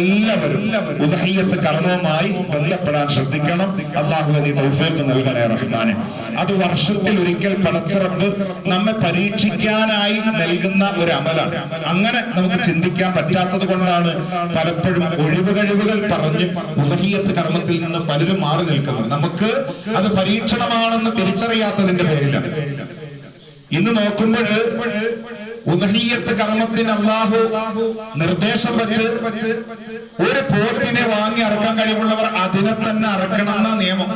എല്ലാവരും ഉദഹയ്യത്ത് കർമ്മവുമായി ബന്ധപ്പെടാൻ ശ്രദ്ധിക്കണം. അള്ളാഹു നീ തൗഫീഖ് നൽകണേ റഹ്മാനെ. അത് വർഷത്തിൽ ഒരിക്കൽ പടച്ചിറപ്പ് നമ്മെ പരീക്ഷിക്കാനായി നൽകുന്ന ഒരു അമലാണ്. അങ്ങനെ നമുക്ക് ചിന്തിക്കാൻ പറ്റാത്തത് കൊണ്ടാണ് പലപ്പോഴും ഒഴിവ് കഴിവുകൾ പറഞ്ഞ് ഉദഹീയത്ത് കർമ്മത്തിൽ നിന്ന് പലരും മാറി നിൽക്കുന്നത്. നമുക്ക് അത് പരീക്ഷണമാണെന്ന് തിരിച്ചറിയാത്തതിന്റെ പേരിലാണ്. ഇന്ന് നോക്കുമ്പോൾ ഉദഹീയത്ത് കർമ്മത്തിന് അള്ളാഹു നിർദ്ദേശം വെച്ച് ഒരു പോത്തിനെ വാങ്ങി അറക്കാൻ കഴിവുള്ളവർ അതിനെ തന്നെ അറക്കണമെന്ന നിയമം.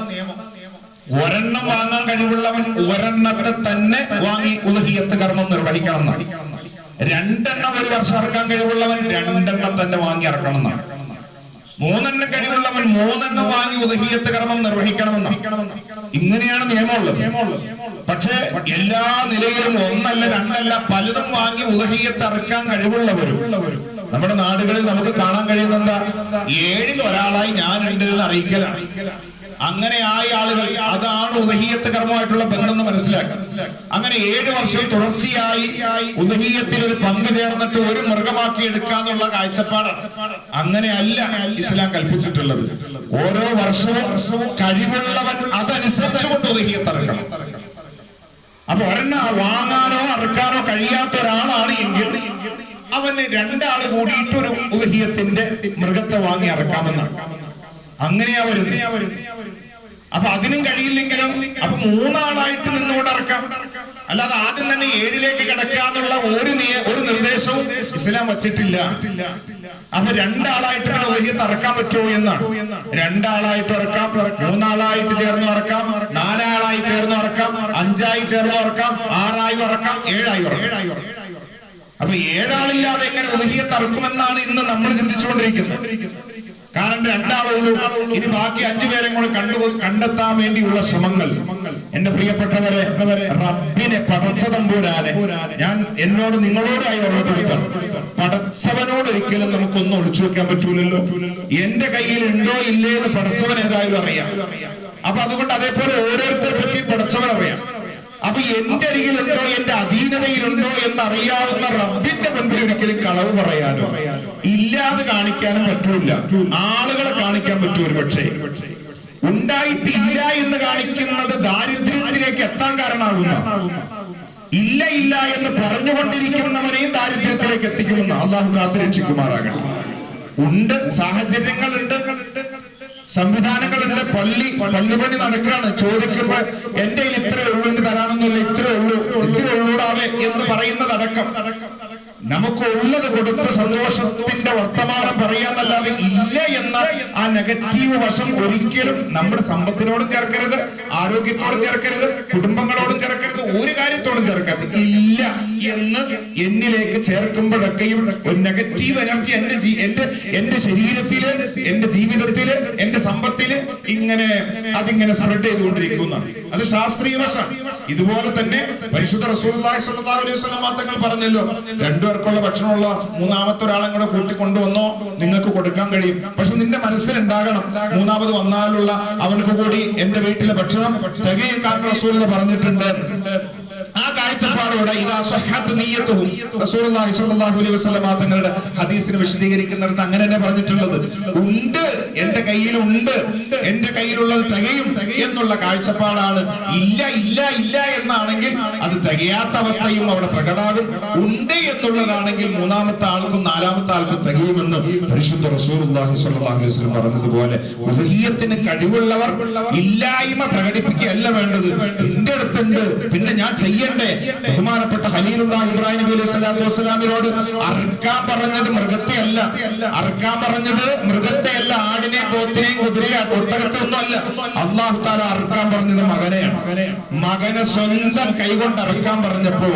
ഒരെണ്ണം വാങ്ങാൻ കഴിവുള്ളവൻ ഒരെണ്ണത്തെ തന്നെ വാങ്ങി ഉദഹീയത്ത് കർമ്മം നിർവഹിക്കണം എന്നാണ് രണ്ടെണ്ണം ഒരു വർഷം അറക്കാൻ കഴിവുള്ളവൻ രണ്ടെണ്ണം തന്നെ വാങ്ങി അറക്കണം എന്നാണ് മൂന്നെണ്ണം കഴിവുള്ളവൻ മൂന്നെണ്ണം വാങ്ങി ഉദഹീയത്ത് കർമ്മം നിർവഹിക്കണമെന്ന്. ഇങ്ങനെയാണ് നിയമമുള്ളത്. പക്ഷേ എല്ലാ നിലയിലും ഒന്നല്ല രണ്ടല്ല പലതും വാങ്ങി ഉദഹീയത്ത് അറക്കാൻ കഴിവുള്ളവരും. നമ്മുടെ നാടുകളിൽ നമുക്ക് കാണാൻ കഴിയുന്ന എന്താ? ഏഴിൽ ഒരാളായി ഞാനുണ്ട് എന്ന് അറിയിക്കലാണ്. അങ്ങനെ ആയ ആളുകൾ അതാണ് ഉദഹീയത്ത് കർമ്മമായിട്ടുള്ള ബന്ധം മനസ്സിലാക്കി. അങ്ങനെ ഏഴു വർഷം തുടർച്ചയായി ഉദഹീയത്തിൽ ഒരു പങ്ക് ചേർന്നിട്ട് ഒരു മൃഗമാക്കി എടുക്കാന്നുള്ള കാഴ്ചപ്പാടാണ്. അങ്ങനെയല്ല ഇസ്ലാം കൽപ്പിച്ചിട്ടുള്ളത്. ഓരോ വർഷവും കഴിവുള്ളവൻ അതനുസരിച്ചുകൊണ്ട് ഉദഹീയത്ത് ഇറക്കണം. അപ്പൊ ഒരെണ്ണ വാങ്ങാനോ അറക്കാനോ കഴിയാത്ത ഒരാളാണ് എങ്കിൽ അവന് രണ്ടാൾ കൂടിയിട്ടൊരു ഉദഹീയത്തിന്റെ മൃഗത്തെ വാങ്ങി അറക്കാമെന്നാണ്. അങ്ങനെയാ വരുന്നത്. അപ്പൊ അതിനും കഴിയില്ലെങ്കിലും അപ്പൊ മൂന്നാളായിട്ട് നിന്നുകൊണ്ട് ഇറക്കാം. അല്ലാതെ ആദ്യം തന്നെ ഏഴിലേക്ക് കിടക്കാന്നുള്ള ഒരു ഒരു നിർദ്ദേശവും ഇസ്ലാം വച്ചിട്ടില്ല. അപ്പൊ രണ്ടാളായിട്ട് പിന്നെ ഉദഹിയത്ത് ഇറക്കാൻ പറ്റുമോ എന്നാണ്. രണ്ടാളായിട്ട് ഇറക്കാം മൂന്നാളായിട്ട് ചേർന്ന് ഇറക്കാം നാലാളായി ചേർന്ന് ഇറക്കാം അഞ്ചായി ചേർന്ന് ഇറക്കാം ആറായി ഇറക്കാം ഏഴായി അപ്പൊ ഏഴാളില്ലാതെ എങ്ങനെ ഉദഹിയത്ത് ഇറക്കുമെന്നാണ് ഇന്ന് നമ്മൾ ചിന്തിച്ചുകൊണ്ടിരിക്കുന്നത്. കാരണം രണ്ടാളുള്ളൂ. ഇനി ബാക്കി അഞ്ചു പേരെ കൂടെ കണ്ടു കണ്ടെത്താൻ വേണ്ടിയുള്ള ശ്രമങ്ങൾ. എന്റെ പ്രിയപ്പെട്ടവരെ റബ്ബിനെ പടച്ചതമ്പൂരാനെ ഞാൻ എന്നോട് നിങ്ങളോടായി ഓർമ്മിപ്പിക്കാം പടച്ചവനോട് ഒരിക്കലും നമുക്കൊന്നും ഒളിച്ചു വെക്കാൻ പറ്റൂലല്ലോ. എന്റെ കയ്യിൽ ഉണ്ടോ ഇല്ലേ എന്ന് പടച്ചവൻ ഏതായാലും അറിയാം. അപ്പൊ അതുകൊണ്ട് അതേപോലെ ഓരോരുത്തരെ പറ്റി പടച്ചവൻ അറിയാം. അപ്പൊ എന്റെ അരികിലുണ്ടോ എന്റെ അധീനതയിലുണ്ടോ എന്നറിയാവുന്ന റബ്ബിന്റെ മുൻപിൽ ഒരിക്കലും കളവ് പറയാനോ? ഇല്ലാതെ കാണിക്കാനും പറ്റൂല. ആളുകളെ കാണിക്കാൻ പറ്റൂ ഒരു പക്ഷേ. ഉണ്ടായിട്ടില്ല എന്ന് കാണിക്കുന്നത് ദാരിദ്ര്യത്തിലേക്ക് എത്താൻ കാരണമാകുന്ന. ഇല്ല ഇല്ല എന്ന് പറഞ്ഞുകൊണ്ടിരിക്കുന്നവനെയും ദാരിദ്ര്യത്തിലേക്ക് എത്തിക്കുമെന്ന് അള്ളാഹു കാത്തിരക്ഷിക്കുമാറാകണം ഉണ്ട് സാഹചര്യങ്ങളുണ്ട്. സംവിധാനങ്ങളുണ്ട്. പള്ളി പള്ളിപണി നടക്കുകയാണ്. ചോദിക്കുമ്പോ എന്റെ കയ്യിൽ ഇത്രേ ഉള്ളൂ എന്ന് തരാനൊന്നുമില്ല ഇത്രേ ഉള്ളൂ ഇത്രേ ഉള്ളൂടാവേ എന്ന് പറയുന്നതടക്കം. നമുക്ക് ഉള്ളത് കൊടുത്ത് സന്തോഷത്തിന്റെ വർത്തമാനം പറയാന്നല്ലാതെ ഇല്ല എന്ന ആ നെഗറ്റീവ് വശം ഒരിക്കലും നമ്മുടെ സമ്പത്തിനോടും ചേർക്കരുത് ആരോഗ്യത്തോടും ചേർക്കരുത് കുടുംബങ്ങളോടും ചേർക്കരുത് ഒരു കാര്യത്തോടും ചേർക്കരുത് ഇല്ല. എന്ന് എന്നിലേക്ക് ചേർക്കുമ്പോഴൊക്കെയും ഒരു നെഗറ്റീവ് എനർജി എന്റെ എന്റെ എന്റെ ശരീരത്തിൽ എന്റെ ജീവിതത്തിൽ എന്റെ സമ്പത്തിൽ ഇങ്ങനെ അതിങ്ങനെ സ്പ്രെഡ് ചെയ്തുകൊണ്ടിരിക്കുന്നതാണ് അത് ശാസ്ത്രീയ വശം ഇതുപോലെ തന്നെ പരിശുദ്ധ വസല്ലം തങ്ങൾ പറഞ്ഞല്ലോ രണ്ടുപേർക്കുള്ള ഭക്ഷണമുള്ള മൂന്നാമത്തെ ഒരാളെ കൂടെ കൂട്ടിക്കൊണ്ടുവന്നോ നിങ്ങൾക്ക് കൊടുക്കാൻ കഴിയും. പക്ഷെ നിന്റെ മനസ്സിലുണ്ടാകണം മൂന്നാമത് വന്നാലുള്ള അവനക്ക് കൂടി എന്റെ വീട്ടിലെ ഭക്ഷണം തികയും കാരണം റസൂൽ പറഞ്ഞിട്ടുണ്ട്. ആ കാഴ്ചപ്പാടോടെ ഇതാ സ്വഹത്ത് നീയത്തും റസൂലുള്ളാഹി സ്വല്ലല്ലാഹു അലൈഹി വസല്ലം തങ്ങളുടെ ഹദീസിനെ വിശദീകരിക്കുന്നിടത്ത് അങ്ങനെ തന്നെ പറഞ്ഞിട്ടുള്ളത്. ഉണ്ട് എന്റെ കയ്യിലുണ്ട് എന്റെ കയ്യിലുള്ളത് തികയും എന്നുള്ള കാഴ്ചപ്പാടാണ്. ഇല്ല ഇല്ല ഇല്ല എന്നാണെങ്കിൽ അത് തികയാത്ത അവസ്ഥയും അവിടെ പ്രകടാകും. ഉണ്ട് എന്നുള്ളതാണെങ്കിൽ മൂന്നാമത്തെ ആൾക്കും നാലാമത്തെ ആൾക്കും തികയുമെന്ന് പരിശുദ്ധ റസൂലുള്ളാഹി സ്വല്ലല്ലാഹു അലൈഹി വസല്ലം പറഞ്ഞതുപോലെ ഉലഹിയത്തിന് കഴിവുള്ളവർ ഇല്ലായ്മ പ്രകടിപ്പിക്കുകയല്ല വേണ്ടത്. എന്റെ അടുത്തുണ്ട് പിന്നെ ഞാൻ ചെയ്യണ്ടേ ബഹുമാനപ്പെട്ട ഹലീലുള്ള ഇബ്രാഹിം നബി അലൈഹി സ്വലാത്തു വസ്സലാമിനോട് അർക്കാൻ പറഞ്ഞത് മൃഗത്തെ അല്ല അർക്കാൻ പറഞ്ഞത് മൃഗത്തെ അല്ല ആടിനെ പോത്തിനെയും കുതിരയെ ഒട്ടകത്തെ ഒന്നും അല്ല അള്ളാഹു താല അർക്കാൻ പറഞ്ഞത് മകനെയാണ്. മകനെ സ്വന്തം കൈകൊണ്ട് അറക്കാൻ പറഞ്ഞപ്പോ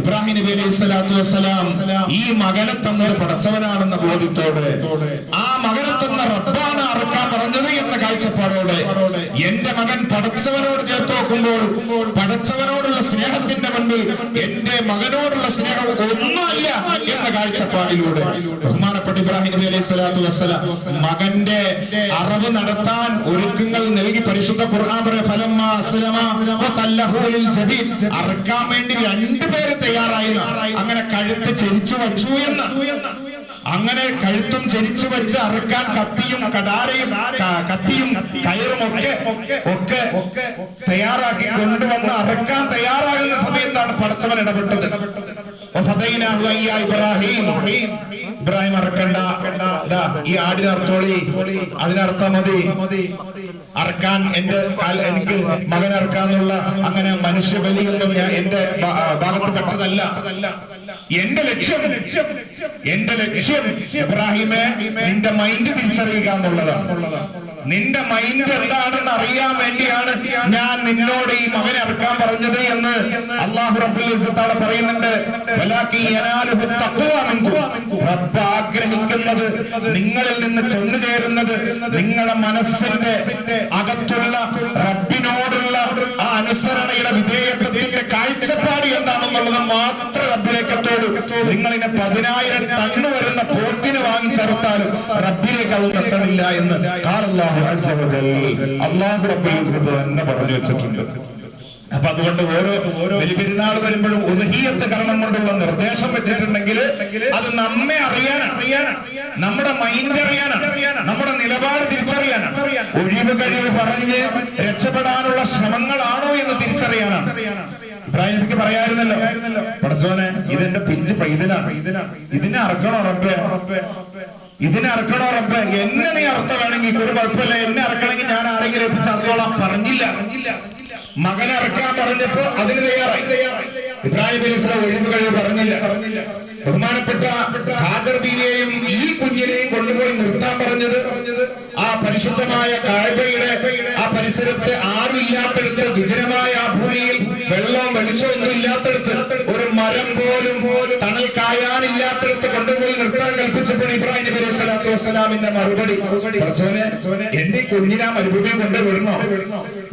ഇബ്രാഹിം നബി അലൈഹി സ്വലാത്തു വസ്സലാം ഈ മകനെ തന്നത് പടച്ചവനാണെന്ന ബോധ്യത്തോടെ ആ മകനെ തന്ന റബ്ബാണ് അറുക്കാൻ പറഞ്ഞത് എന്ന കാഴ്ചപ്പാടോടെ എന്റെ മകൻ പടച്ചവനോട് ചേർത്ത് നോക്കുമ്പോൾ പടച്ചവനോടുള്ള സ്നേഹത്തിന്റെ മുൻപിൽ എന്റെ മകനോടുള്ള സ്നേഹം ഒന്നുമല്ല എന്ന കാഴ്ചപ്പാടിലൂടെ ബഹുമാനപ്പെട്ട ഇബ്രാഹിം നബി അലൈഹി സ്വലാത്തു വസ്സലാം മകന്റെ അറിവ് നടത്താൻ ഒരുക്കങ്ങൾ നൽകി പരിശുദ്ധ ഖുർആൻ അറക്കാൻ വേണ്ടി രണ്ടുപേര് തയ്യാറായി അങ്ങനെ കഴുത്ത് ചെരിച്ചു വച്ചു എന്ന്. അങ്ങനെ കഴുത്തും ചെരിച്ചു വെച്ച് അറുക്കാൻ കത്തിയും കടാരയും കത്തിയും കയറും ഒക്കെ ഒക്കെ തയ്യാറാക്കി കൊണ്ടുവന്ന് അറുക്കാൻ തയ്യാറാകുന്ന സമയത്താണ് പടച്ചവൻ ഇടപെട്ടത്. ഇബ്രാഹിം. ഇബ്രാഹിം അറക്കണ്ട. ഈ ആടിന് അർത്തോളി അതിനർത്ഥം മതി. അറക്കാൻ എന്റെ എനിക്ക് മകൻ അറക്കാന്നുള്ള അങ്ങനെ മനുഷ്യ ബലിയൊന്നും ഞാൻ എന്റെ ഭാഗത്ത് പെട്ടതല്ല. എന്റെ ലക്ഷ്യം എന്റെ ലക്ഷ്യം ഇബ്രാഹിമെ നിന്റെ മൈൻഡ് തിരിച്ചറിയുക എന്നുള്ളതാണ്. നിന്റെ മൈൻഡ് എന്താണെന്ന് അറിയാൻ വേണ്ടിയാണ് ഞാൻ നിന്നോട് ഈ മകനെ ഇറക്കാൻ പറഞ്ഞത് എന്ന് അള്ളാഹു റബ്ബുൽ പറയുന്നുണ്ട്. റബ്ബ് ആഗ്രഹിക്കുന്നത് നിങ്ങളിൽ നിന്ന് ചെന്നു ചേരുന്നത് നിങ്ങളുടെ മനസ്സിന്റെ അകത്തുള്ള റബ്ബിനോടുള്ള ആ അനുസരണയുടെ വിധേയത്വത്തിന്റെ കാഴ്ചപ്പാട് എന്താണെന്നുള്ളത് മാത്രം നിങ്ങളിനെ പതിനായിരം ടണ്ണ് വരുന്ന പോത്തിന് വാങ്ങിച്ചറുത്താലും റബ്ബിലേക്ക് അത് എത്തണില്ല എന്ന് അള്ളാഹു തന്നെ പറഞ്ഞു വെച്ചിട്ടുണ്ട്. അപ്പൊ അതുകൊണ്ട് ഓരോ പെരുന്നാൾ വരുമ്പോഴും ഉദഹീയത്ത് കർമ്മം കൊണ്ടുള്ള നിർദ്ദേശം വെച്ചിട്ടുണ്ടെങ്കിൽ അത് നമ്മെ അറിയാനാണ്. നമ്മുടെ മൈൻഡ് അറിയാനാണ്. നമ്മുടെ നിലപാട് തിരിച്ചറിയാനാണ്. ഒഴിവ് കഴിവ് പറഞ്ഞ് രക്ഷപ്പെടാനുള്ള ശ്രമങ്ങളാണോ എന്ന് തിരിച്ചറിയാനാണ്. ഇബ്രാഹിം നബിക്ക് പറയായിരുന്നല്ലോ. പടച്ചോനെ ഇതെന്റെ പിഞ്ച് പൈതലാണ് ഇതിനെ അറക്കണോ ഉറപ്പേ ഇതിനെ അറക്കണോ റബ്ബേ? എന്നെ നീ അർത്ഥം വേണമെങ്കിൽ ഒരു കുഴപ്പമില്ല. എന്നെ അറക്കണമെങ്കിൽ ഞാൻ ആരെങ്കിലും ഏൽപ്പിച്ച് അറക്കോളാം. പറഞ്ഞില്ല. മകനെ അറക്കാൻ പറഞ്ഞപ്പോ അതിന് തയ്യാറായി. ഇബ്രാഹിം അലൈഹി സ്വലാം ഒഴിവ് കഴിവ് പറഞ്ഞില്ല. ബഹുമാനപ്പെട്ട ഹാജർ ബീവിയെയും ഈ കുഞ്ഞിനെയും കൊണ്ടുപോയി നിർത്താൻ പറഞ്ഞത് ആ പരിശുദ്ധമായ കാഴ്ചയുടെ ആ പരിസരത്ത് ആരുമില്ലാത്തടുത്ത് വിജനമായ ഇല്ലാത്തടുത്ത് ഒരു മരം പോലും തണൽ കായാനില്ലാത്തടുത്ത് കൊണ്ടുപോയി നിർത്താൻ കൽപ്പിച്ചപ്പോൾ ഇബ്രാഹിം നബി അലൈഹി സ്വലാത്തു വസ്സലാമിന്റെ മറുപടി. എന്റെ കുഞ്ഞിനാ മരുഭൂമിയെ കൊണ്ടുവിടണോ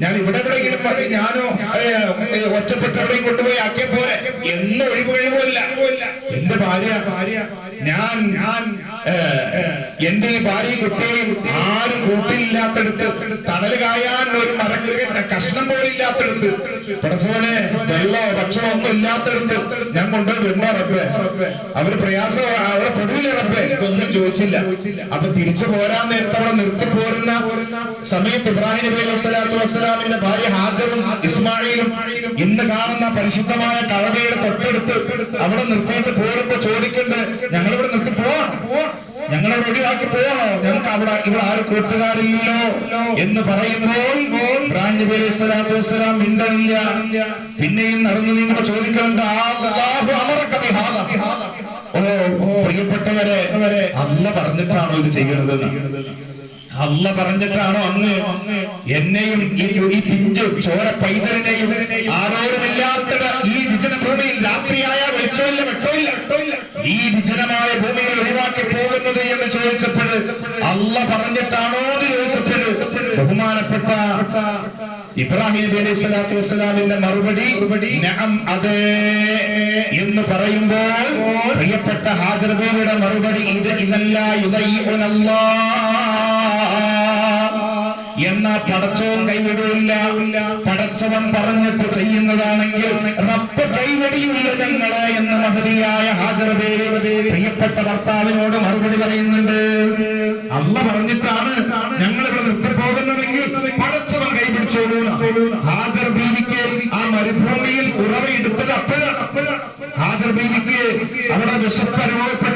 ഞാൻ ഇവിടെ എവിടെയെങ്കിലും ഞാനോ ഏ, ഏ, ഒറ്റപ്പെട്ട എവിടെയും കൊണ്ടുപോയി ആക്കിയ പോലെ എന്ന് ഒഴിവൊഴിവല്ല. എന്റെ ഭാര്യ ഭാര്യ ഞാൻ ഞാൻ എന്റെ ഭാര്യയും കുട്ടിയെയും ആരും കൂട്ടിയില്ലാത്തടുത്ത് തണൽ കായാൻ ഒരു മരക്കിഴ കഷ്ണം പോലില്ലാത്തടുത്ത് പടസോനെ വെള്ളമോ ഭക്ഷണം ഒന്നും ഇല്ലാത്തടുത്ത് ഞാൻ കൊണ്ടുപോയി വിടണോ അവർ പ്രയാസം അവിടെ പെടില്ല റബ്ബേ ഇതൊന്നും ചോദിച്ചില്ല. അപ്പൊ തിരിച്ചു പോരാൻ നേരത്തെ അവിടെ നിർത്തി പോരുന്ന സമയത്ത് ഇബ്രാഹിം നബി അലൈഹി സ്വലാത്തു വസ്സലാമിന്റെ ഭാര്യ ഹാജറും ഇസ്മായിലും ഇന്ന് കാണുന്ന പരിശുദ്ധമായ കഴവയുടെ തൊട്ടടുത്ത് അവിടെ നിർത്തിയിട്ട് പോരുമ്പോ ചോദിക്കണ്ട് ഞങ്ങളിവിടെ നിർത്തി പോവാ. ഞങ്ങളെ ഒഴിവാക്കി പോവാണോ ഞങ്ങൾക്ക് അവിടെ ഇവിടെ ആരും കൂട്ടുകാരില്ലല്ലോ എന്ന് പറയുമ്പോൾ ബ്രാഞ്ച് അലൈഹി സ്വലാത്തു വസ്സലാം മിണ്ടണില്ല. പിന്നെയും നടന്നു നിങ്ങൾ. ഓ പ്രിയപ്പെട്ടവരെ അല്ല പറഞ്ഞിട്ടാണോ ഇത് ചെയ്യണത് അല്ല പറഞ്ഞിട്ടാണോ അങ്ങ് എന്നെയും ഈ പിഞ്ചു ചോര പൈതലിനെയും ആരോരുമില്ലാത്ത ഈ വിജന ഭൂമിയിൽ രാത്രിയായ വെളിച്ചമില്ല വെട്ടമില്ല. ഈ വിജനമായ ഭൂമിയിൽ ഒഴിവാക്കി പോകുന്നത് എന്ന് ചോദിച്ചപ്പോൾ അല്ല പറഞ്ഞിട്ടാണോ എന്ന് ചോദിച്ചപ്പോൾ ബഹുമാനപ്പെട്ട ഇബ്രാഹിം നബി അലൈഹി സ്വലാത്തു വസ്സലാമിന്റെ മറുപടി നഅം അതെ എന്ന് പറയുമ്പോൾ പ്രിയപ്പെട്ട ഹാജർ ബേബിയുടെ മറുപടി ഇത് ഇതല്ല എന്ന പടച്ചവൻ കൈവിടില്ല. പടച്ചവൻ പറഞ്ഞിട്ട് ചെയ്യുന്നതാണെങ്കിൽ റബ്ബ് കൈവടിയുള്ള ഞങ്ങളെ എന്ന മഹതിയായ ഹാജർ പ്രിയപ്പെട്ട ഭർത്താവിനോട് മറുപടി പറയുന്നുണ്ട്. അല്ല പറഞ്ഞിട്ടാണ് ഞങ്ങൾ ഇവിടെ നിർത്തി പോകുന്നതെങ്കിൽ പടച്ചവൻ കൈപിടിച്ചോളൂ ഹാജർ ബീവിക്ക് ആ മരുഭൂമിയിൽ ഉറവയെടുത്തത് അപ്പോഴാണ്. ഹാജർ ബീവിക്ക് അവിടെ വിശപ്പ് അനുഭവപ്പെട്ടപ്പോ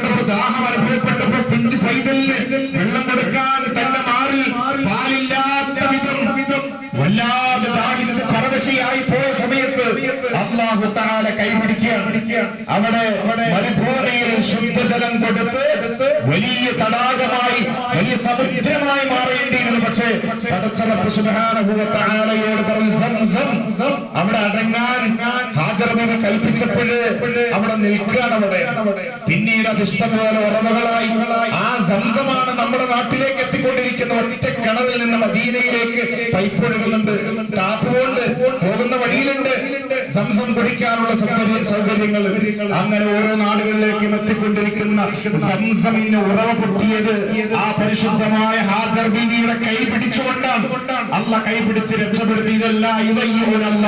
അവിടെ മരുഭൂമിയിൽ ശുദ്ധജലം കൊടുത്ത് വലിയ തടാകമായി വലിയ സമുദ്രമായി മാറേണ്ടിയിരുന്നു പക്ഷേ പടച്ചറപ്പ് സുബാനയോട് പറഞ്ഞു അവിടെ അടങ്ങാൻ ഹാജർമിനെ കൽപ്പിച്ചപ്പോഴ് അവിടെ നിൽക്കുകയാണ് അവിടെ. പിന്നീട് അത് ഇഷ്ടംപോലെ ഉറവകളായി ആ സംസമാണ് നമ്മുടെ നാട്ടിലേക്ക് എത്തിക്കൊണ്ടിരിക്കുന്ന ഒറ്റ കിണറിൽ നിന്ന് മദീനയിലേക്ക് പൈപ്പ് ഒഴുകുന്നുണ്ട്. അങ്ങനെ ഓരോ നാടുകളിലേക്കും എത്തിക്കൊണ്ടിരിക്കുന്ന സംസമിന്റെ ഉറവ പൊട്ടിയത് ആ പരിശുദ്ധമായ ഹാജർ ബീവിയുടെ കൈ പിടിച്ചുകൊണ്ടാണ്. അല്ല കൈ പിടിച്ച് രക്ഷപ്പെടുത്തിയതല്ല ഇതയ്യൂരല്ല.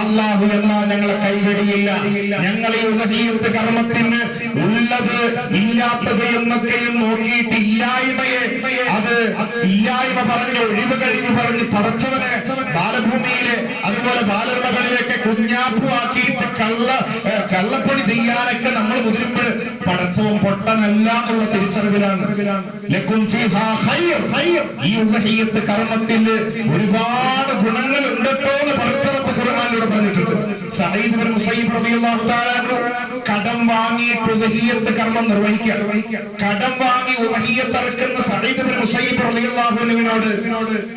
അള്ളാഹു എന്നാൽ ഞങ്ങളെ കൈകടിയില്ല ഞങ്ങൾ ഈ കർമ്മത്തിന് ഉള്ളത് ഇല്ലാത്തത് എന്നൊക്കെയും നോക്കിയിട്ട് ഇല്ലായ്മയെ അത് ഇല്ലായ്മ പറഞ്ഞ് ഒഴിവ് കഴിവ് പറഞ്ഞ് പടച്ചവനെ ബാലഭൂമിയിലെ അതുപോലെ ബാലർമകളിലേക്ക് കുഞ്ഞാപ്പു ആക്കിയിട്ട് കള്ള കള്ളപ്പണി ചെയ്യാനൊക്കെ നമ്മൾ മുതിരുമ്പോൾ പടച്ചവൻ പൊട്ടനല്ല എന്നുള്ള തിരിച്ചറിവിലാണ്. ഈ ഉദഹീയത്ത് കർമ്മത്തിൽ ഒരുപാട് ഗുണങ്ങൾ ഉണ്ട് എന്ന് ഖുർആനിലൂടെ ബിൻ മുസയ്യിബ് റളിയല്ലാഹു തആല കടം വാങ്ങിയിട്ട് ഉദഹീയത്ത് കർമ്മം നിർവഹിക്കുക. കടം വാങ്ങി ഉദഹീയത്ത് ഇറക്കുന്ന സഈദ് ബിൻ മുസയ്യിബ് റളിയല്ലാഹു അൻഹുവിനോട്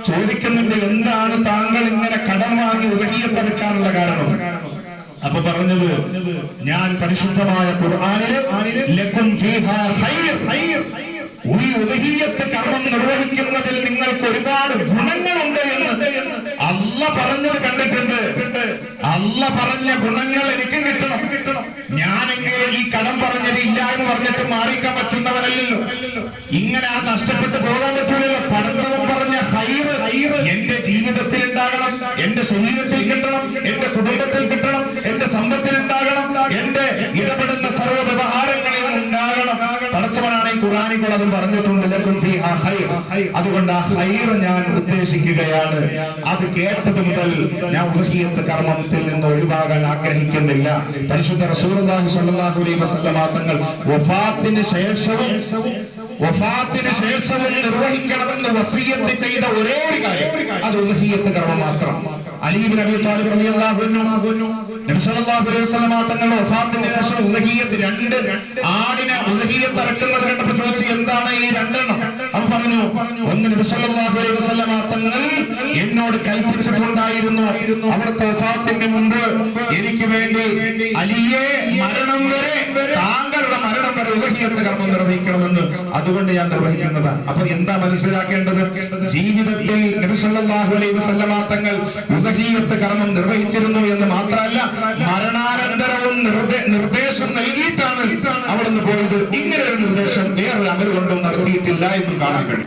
ചോദിക്കുന്നുണ്ട് എന്താണ് താങ്കൾ ഇങ്ങനെ കടം വാങ്ങി ഉദഹീയത്ത് ഇറക്കാനുള്ള കാരണം? അപ്പൊ പറഞ്ഞത് ഞാൻ പരിശുദ്ധമായ ഈ ഉദഹീയത്ത് കർമ്മം നിർവഹിക്കുന്നതിൽ നിങ്ങൾക്ക് ഒരുപാട് ഗുണങ്ങളുണ്ട് എന്ന് അല്ല പറഞ്ഞത് അല്ല പറഞ്ഞ ഗുണങ്ങൾ എനിക്കും കിട്ടണം. കിട്ടണം ഞാനെങ്കിൽ ഈ കടം പറഞ്ഞത് ഇല്ല എന്ന് പറഞ്ഞിട്ട് മാറിക്കാൻ പറ്റുന്നവരല്ലല്ലോ ഇങ്ങനെ ആ നഷ്ടപ്പെട്ടു പോകാൻ പറ്റൂലല്ലോ. പടച്ചവൻ പറഞ്ഞ ഹൈറ് എന്റെ ജീവിതത്തിൽ ഉണ്ടാകണം എന്റെ ശരീരത്തിൽ കിട്ടണം എന്റെ കുടുംബത്തിൽ കിട്ടണം എന്റെ സമ്പത്തിൽ ഉണ്ടാകണം എന്റെ ഇടപെടുന്ന സർവ വ്യവഹാരങ്ങളിലും ഉണ്ടാകണം കൂടെ അതും പറഞ്ഞിട്ടുണ്ട്. അതുകൊണ്ട് ആ ഹൈർ ഞാൻ ഉദ്ദേശിക്കുകയാണ്. അത് കേട്ടത് മുതൽ ഞാൻ ഉലഹിയത്ത് കർമ്മത്തിൽ നിന്ന് ഒഴിവാകാൻ ആഗ്രഹിക്കുന്നില്ല. പരിശുദ്ധ റസൂലുള്ളാഹി സ്വല്ലല്ലാഹു അലൈഹി വസല്ലമ തങ്ങൾ വഫാത്തിന് ശേഷവും വഫാത്തിന് ശേഷവും നിർവഹിക്കണമെന്ന് വസീയത്ത് ചെയ്ത ഒരേ ഒരു കാര്യം. അത് ഉലഹിയത്ത് കർമ്മം മാത്രം. അലീബിൻ റളിയല്ലാഹു അൻഹു അലൈഹി തങ്ങളുടെ രണ്ട് ആടിനെ ഉലഹിയത്ത് ഇറക്കുന്നത് കണ്ടപ്പോൾ ചോദിച്ചു എന്താണ് ഈ രണ്ടെണ്ണം? അവൻ പറഞ്ഞു തങ്ങൾ എന്നോട് കൽപ്പിച്ചിട്ടുണ്ടായിരുന്നു. അവിടുത്തെ വഫാത്തിന് മുമ്പ് എനിക്ക് വേണ്ടി അലിയെ മരണം വരെ താങ്കളുടെ മരണം വരെ ഉലഹിയത്ത് കർമ്മം നിർവഹിക്കണമെന്ന് അതുകൊണ്ട് ഞാൻ നിർവഹിക്കുന്നത്. അപ്പൊ എന്താ മനസ്സിലാക്കേണ്ടത്? ജീവിതത്തിൽ നബി സല്ലല്ലാഹു അലൈഹി ഉലഹിയത്ത് കർമ്മം നിർവഹിച്ചിരുന്നു എന്ന് മാത്രമല്ല മരണാനന്തരവും നിർദ്ദേ- നിർദ്ദേശം അവിടുന്ന് പോയത് ഇങ്ങനെ ഒരു നിർദ്ദേശം വേറൊരു അമൽ കൊണ്ടും നടത്തിയിട്ടില്ല എന്നും കാണാൻ കഴിയും.